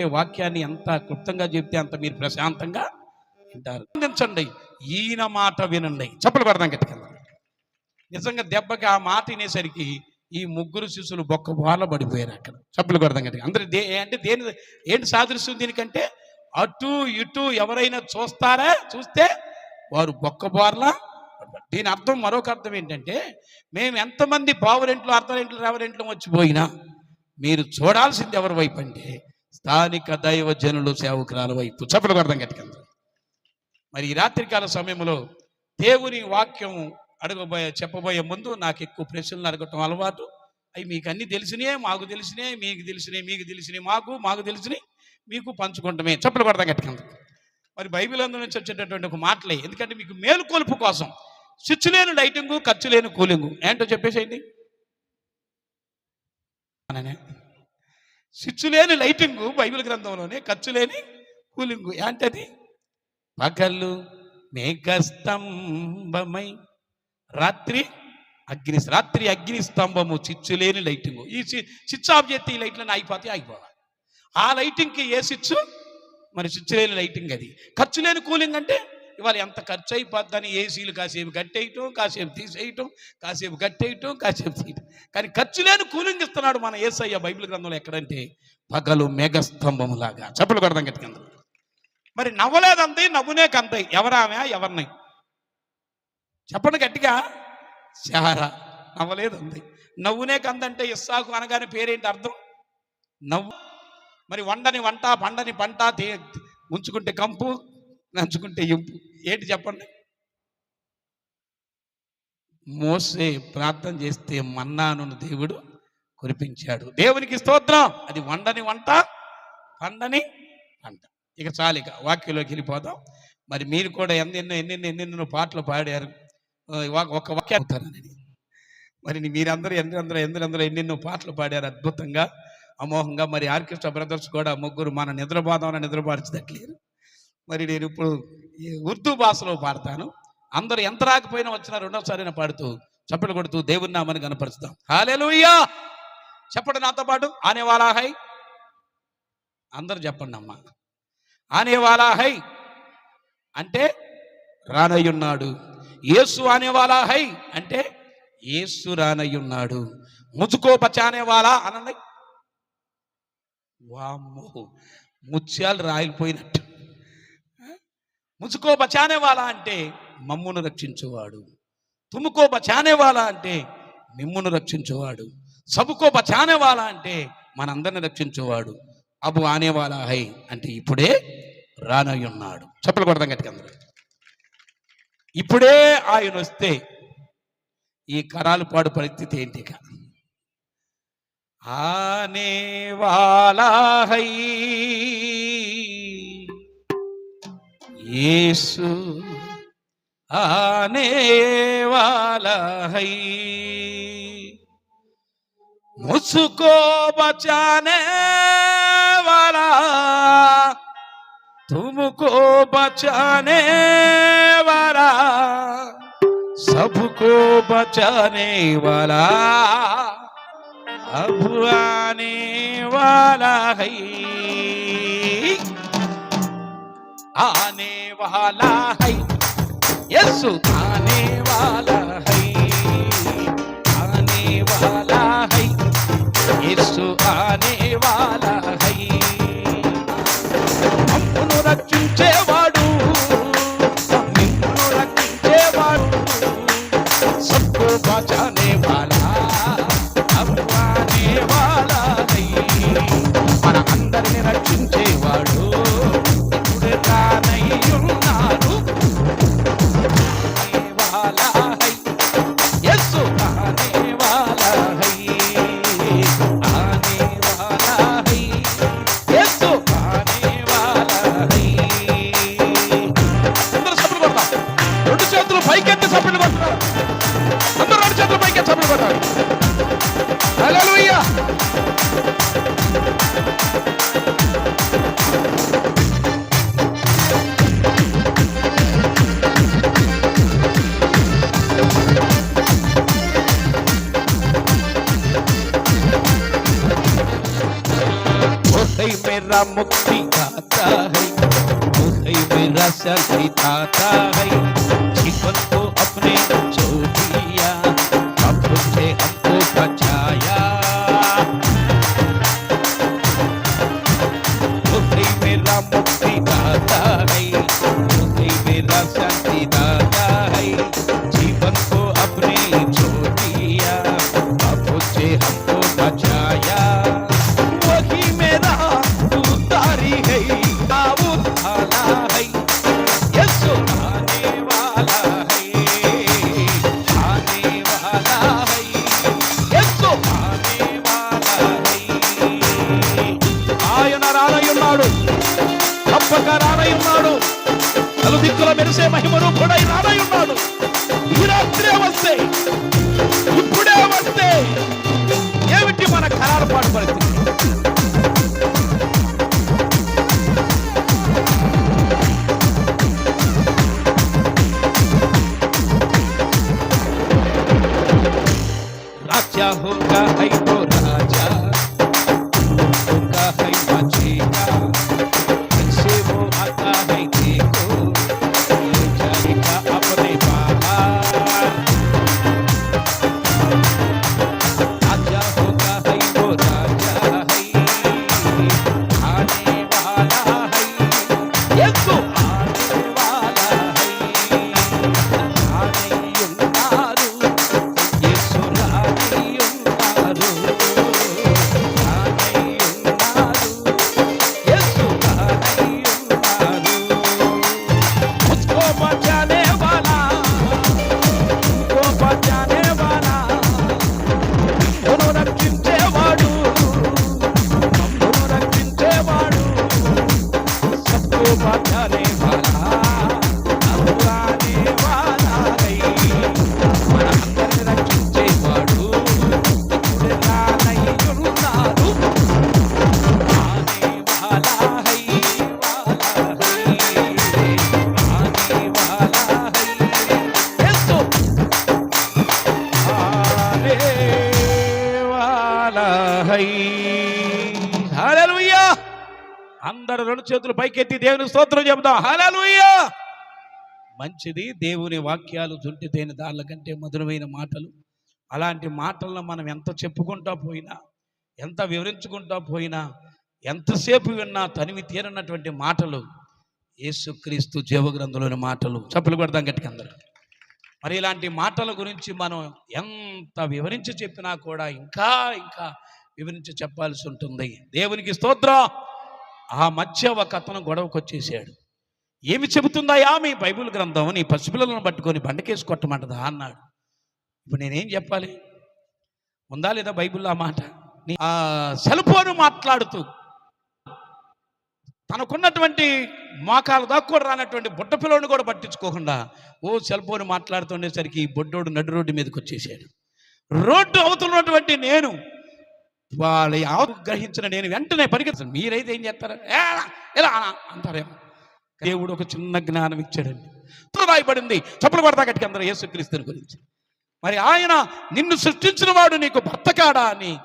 ఎందుకంటే వాక్యాన్ని ఎంత క్లుప్తంగా చెప్తే అంత మీరు ప్రశాంతంగా వింటారు. అందించండి ఈయన మాట వినండి. చెప్పలు పడదాం గట్టిగా. నిజంగా దెబ్బకి ఆ మాట వినేసరికి ఈ ముగ్గురు శిశువులు బొక్క బాల పడిపోయారు అక్కడ. చప్పులు కొడదాం కదా అందరు దే అంటే దేని ఏంటి సాదృశ్యం దీనికంటే? అటు ఇటు ఎవరైనా చూస్తారా? చూస్తే వారు బొక్క బార్లా దీని అర్థం మరొక అర్థం ఏంటంటే మేము ఎంతమంది పావురెంట్లు అర్ధరెంట్లు రెవరెంట్లు వచ్చిపోయినా మీరు చూడాల్సింది ఎవరి వైపు అంటే స్థానిక దైవ జనులు సేవకురాల వైపు. చప్పలు కొడదాం గట్టిగా. మరి ఈ రాత్రికాల సమయంలో దేవుని వాక్యం అడగబోయే చెప్పబోయే ముందు నాకు ఎక్కువ ప్రశ్నలు అడగటం అలవాటు. అవి మీకు అన్ని తెలిసినాయి మాకు తెలిసినాయి మీకు తెలిసినాయి మీకు తెలిసినాయి మాకు మాకు తెలిసినాయి మీకు పంచుకుంటమే. చప్పలు కొడదాం గట్టిగా. మరి బైబిల్ అందు నుంచి వచ్చేటటువంటి ఒక మాటలే. ఎందుకంటే మీకు మేలుకొలుపు కోసం స్విచ్ లేని లైటింగు ఖర్చు లేని కూలింగు. ఏంటో చెప్పేసేయండి. అననే లేని లైటింగు బైబిల్ గ్రంథంలోనే ఖర్చు లేని కూలింగు. ఏంటది? పగలు మేఘస్తంభమై రాత్రి అగ్ని రాత్రి అగ్ని స్తంభము చిచ్చు లేని లైటింగు. ఈ చి- స్విచ్ ఆఫ్ చేస్తే ఈ లైట్లను అయిపోతే అయిపోవాలి. ఆ లైటింగ్కి ఏ స్విచ్? మరి స్విచ్ లేని లైటింగ్ అది. ఖర్చు లేని కూలింగ్ అంటే ఇవాళ ఎంత ఖర్చు అయిపోద్దని ఏసీలు కాసేపు కట్టేయటం కాసేపు తీసేయటం కాసేపు కట్టేయటం కాసేపు తీయటం. కానీ ఖర్చు లేని కూలింగ్ ఇస్తున్నాడు మన ఏసయ్య బైబిల్ గ్రంథంలో ఎక్కడంటే పగలు మేఘస్తంభము లాగా చెప్పులు కొడదాం గట్టిగా మరి నవ్వలేదంతే నవ్వునే కంతాయి ఎవరామె ఎవరినై? చెప్పండి గట్టిగా. శారా నవ్వలేదంది. నవ్వునే కందంటే ఇస్సాకు అనగానే పేరేంటి అర్థం? నవ్వు. మరి వండని వంట పండని పంట ఉంచుకుంటే కంపు నంచుకుంటే ఇంపు. ఏంటి చెప్పండి? మోసే ప్రార్థన చేస్తే మన్నాను దేవుడు కురిపించాడు. దేవునికి స్తోత్రం. అది వండని వంట పండని పంట. ఇక చాలిక ఇక వాక్యంలోకి వెళ్ళిపోదాం. మరి మీరు కూడా ఎన్నెన్నో ఎన్నెన్నో ఎన్నెన్నో పాటలు పాడారు. ఒక- ఒక వాక్యం అవుతానని మరి మీరందరూ ఎందరందరూ ఎందరందరూ ఎన్నెన్నో పాటలు పాడారు అద్భుతంగా అమోఘంగా. మరి ఆర్కెస్ట్రా బ్రదర్స్ కూడా ముగ్గురు మన నిద్రపోదామని నిద్రపార్చదట్లేరు మరి నేను ఇప్పుడు ఉర్దూ భాషలో పాడతాను. అందరూ ఎంత రాకపోయినా వచ్చిన రెండోసారి పాడుతూ చప్పట్లు కొడుతూ దేవుని నామని కనపరుస్తాం హాలేలుయ్యా చెప్పండి నాతో పాటు. ఆనేవాలా హై? అందరు చెప్పండి అమ్మా. ఆనేవాలా హై? అంటే రానయ్యున్నాడు. యేసు ఆనేవాలా హై? అంటే యేసు రానయ్యున్నాడు. ముజుకో బచానేవాలా అనండి. వామ్మో! ముత్యాలు రాయిపోయినట్టు ముజుకో బచానేవాలా అంటే మమ్మును రక్షించేవాడు. తుముకో బచానేవాలా అంటే మిమ్మును రక్షించేవాడు. సబుకో బచానేవాలా అంటే మనందరిని రక్షించేవాడు. అబు ఆనేవాలా హై అంటే ఇప్పుడే రానయ్యున్నాడు. చెప్పలు కొడతాం గట్టిగా అందరూ. ఇప్పుడే ఆయన వస్తే ఈ కరాలు పాడు పరిస్థితి ఏంటి ఇక? ఆనే హై यीशु आने वाला है मुझको बचाने वाला तुमको बचाने वाला सबको बचाने वाला अब आने वाला है आने वाला है यीशु आने वाला है आने वाला है यीशु आने वाला है మమ్మును రక్షించేవాడు मेरा मुक्ति दाता है। वो है मेरा शांति दाता है। जीवन को अपने छोड़ दिया अब से हमको बचाया। वो है मेरा मुक्ति दाता है। वो है मेरा शांति दाता है। जीवन को अपने छोड़ दिया अब से हमको తప్పక రానయ్యున్నాడు నలుదిక్కుల మెరిసే మహిమను కూడా రానయ్యున్నాడు ఈ రాత్రే వస్తే ఇప్పుడే వస్తే ఏమిటి మన ఖరారు పాటు పరిస్థితి राजा होगा है वो राजा होगा है बचेगा అందరు రెండు చేతులు పైకెత్తి దేవుని స్తోత్రం చెబుదాం హలలుయ్యా మంచిది దేవుని వాక్యాలు జుంటి తేని దాళ్ళ కంటే మధురమైన మాటలు. అలాంటి మాటలను మనం ఎంత చెప్పుకుంటా పోయినా ఎంత వివరించుకుంటా పోయినా ఎంతసేపు విన్నా తనివి తీరనటువంటి మాటలు యేసుక్రీస్తు జీవగ్రంథంలోని మాటలు. చెప్పలు కొడదాం గట్టికి అందరూ. మరి ఇలాంటి మాటల గురించి మనం ఎంత వివరించి చెప్పినా కూడా ఇంకా ఇంకా వివరించి చెప్పాల్సి ఉంటుంది. దేవునికి స్తోత్రం! ఆ మధ్య ఒక అతను గొడవకు వచ్చేసాడు ఏమి చెబుతుందాయా మీ బైబిల్ గ్రంథం? నీ పసిపిల్లలను పట్టుకొని బండకేసి కొట్టమంటదా? అన్నాడు. ఇప్పుడు నేనేం చెప్పాలి? ఉందా లేదా బైబిల్లో ఆ మాట? సెల్ ఫోన్ మాట్లాడుతూ తనకున్నటువంటి మోకాలు దాక్కుడు కూడా రానటువంటి బుట్ట పిల్లని కూడా పట్టించుకోకుండా ఓ సెల్ ఫోన్ మాట్లాడుతుండేసరికి ఈ బొడ్డోడు నడు రోడ్డు మీదకి వచ్చేసాడు రోడ్డు అవుతున్నటువంటి నేను వాళ్ళ ఆవు గ్రహించిన నేను వెంటనే పరిగెత్తాను మీరైతే ఏం చేస్తారు? "ఏ, అంటారేమో. దేవుడు ఒక చిన్న జ్ఞానం ఇచ్చాడండి. ఉత్తరం రాయబడింది చప్పులు పడతా గట్టికి అందరూ యేసుక్రీస్తుని గురించి. మరి ఆయన నిన్ను సృష్టించిన వాడు నీకు భర్త కాడా అని